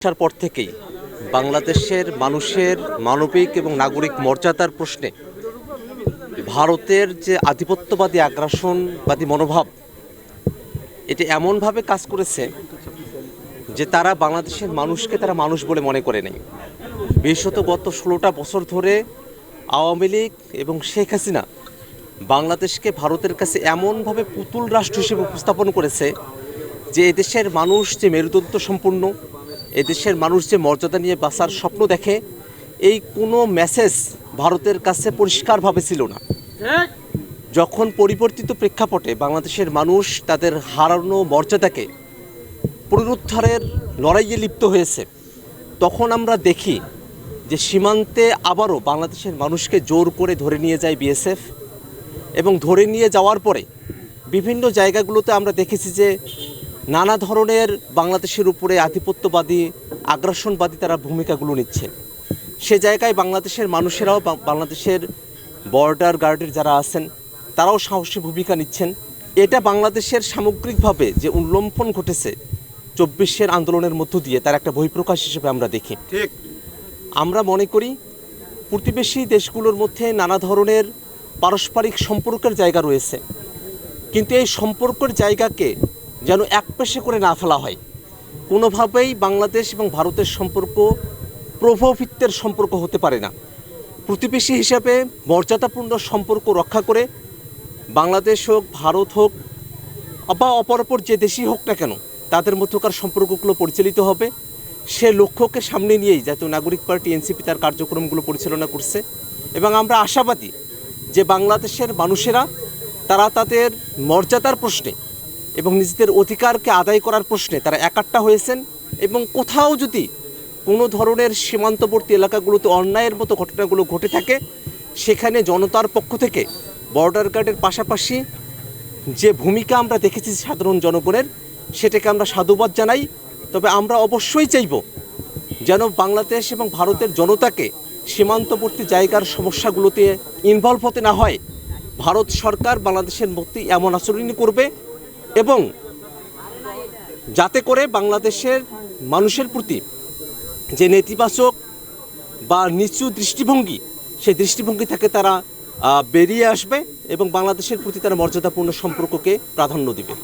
আসার পর থেকেই বাংলাদেশের মানুষের মানবিক এবং নাগরিক মর্যাদার প্রশ্নে ভারতের যে আধিপত্যবাদী আগ্রাসনবাদী মনোভাব, এটি এমনভাবে কাজ করেছে যে তারা বাংলাদেশের মানুষকে তারা মানুষ বলে মনে করে নেই। বিশেষত গত ষোলোটা বছর ধরে আওয়ামী লীগ এবং শেখ হাসিনা বাংলাদেশকে ভারতের কাছে এমনভাবে পুতুল রাষ্ট্র হিসেবে উপস্থাপন করেছে যে এদেশের মানুষ যে মেরুদত্ত সম্পূর্ণ এদেশের মানুষ যে মর্যাদা নিয়ে বাঁচার স্বপ্ন দেখে এই কোনো মেসেজ ভারতের কাছে পরিষ্কারভাবে ছিল না। যখন পরিবর্তিত প্রেক্ষাপটে বাংলাদেশের মানুষ তাদের হারানো মর্যাদাকে পুনরুদ্ধারের লড়াইয়ে লিপ্ত হয়েছে তখন আমরা দেখি যে সীমান্তে আবারও বাংলাদেশের মানুষকে জোর করে ধরে নিয়ে যায় বিএসএফ এবং ধরে নিয়ে যাওয়ার পরে বিভিন্ন জায়গাগুলোতে আমরা দেখেছি যে নানা ধরনের বাংলাদেশের উপরে আধিপত্যবাদী আগ্রাসনবাদী তারা ভূমিকাগুলো নিচ্ছে সে জায়গায় বাংলাদেশের মানুষেরাও বা- বাংলাদেশের বর্ডার গার্ডের যারা আছেন তারাও সাহসী ভূমিকা নিচ্ছেন। এটা বাংলাদেশের সামগ্রিকভাবে যে উল্লম্ফন ঘটেছে চব্বিশের আন্দোলনের মধ্য দিয়ে তার একটা বহিঃপ্রকাশ হিসেবে আমরা দেখি। ঠিক। আমরা মনে করি প্রতিবেশী দেশগুলোর মধ্যে নানা ধরনের পারস্পরিক সম্পর্কের জায়গা রয়েছে। কিন্তু এই সম্পর্কের জায়গাকে যেন এক পেশে করে না ফেলা হয়। কোনোভাবেই বাংলাদেশ এবং ভারতের সম্পর্ক প্রভাবিত্বের সম্পর্ক হতে পারে না। প্রতিবেশী হিসাবে মর্যাদাপূর্ণ সম্পর্ক রক্ষা করে বাংলাদেশ হোক, ভারত হোক, বা অপরাপর যে দেশই হোক না কেন, তাদের মধ্যকার সম্পর্কগুলো পরিচালিত হবে। সে লক্ষ্যকে সামনে নিয়েই জাতীয় নাগরিক পার্টি, এনসিপি তার কার্যক্রমগুলো পরিচালনা করছে। এবং আমরা আশাবাদী যে বাংলাদেশের মানুষেরা, তারা তাদের মর্যাদার প্রশ্নে এবং নিজেদের অধিকারকে আদায় করার প্রশ্নে তারা একাট্টা হয়েছেন এবং কোথাও যদি কোনো ধরনের সীমান্তবর্তী এলাকাগুলোতে অন্যায়ের মতো ঘটনাগুলো ঘটে থাকে, সেখানে জনতার পক্ষ থেকে বর্ডার গার্ডের পাশাপাশি যে ভূমিকা আমরা দেখেছি সাধারণ জনগণের, সেটাকে আমরা সাধুবাদ জানাই। তবে আমরা অবশ্যই চাইব যেন বাংলাদেশ এবং ভারতের জনতাকে সীমান্তবর্তী জায়গার সমস্যাগুলোতে ইনভলভ হতে না হয়। ভারত সরকার বাংলাদেশের মধ্যে এমন আচরণই করবে এবং যাতে করে বাংলাদেশের মানুষের প্রতি যে নেতিবাচক বা নিচু দৃষ্টিভঙ্গি, সেই দৃষ্টিভঙ্গি থেকে তারা বেরিয়ে আসবে এবং বাংলাদেশের প্রতি তারা মর্যাদাপূর্ণ সম্পর্ককে প্রাধান্য দেবে।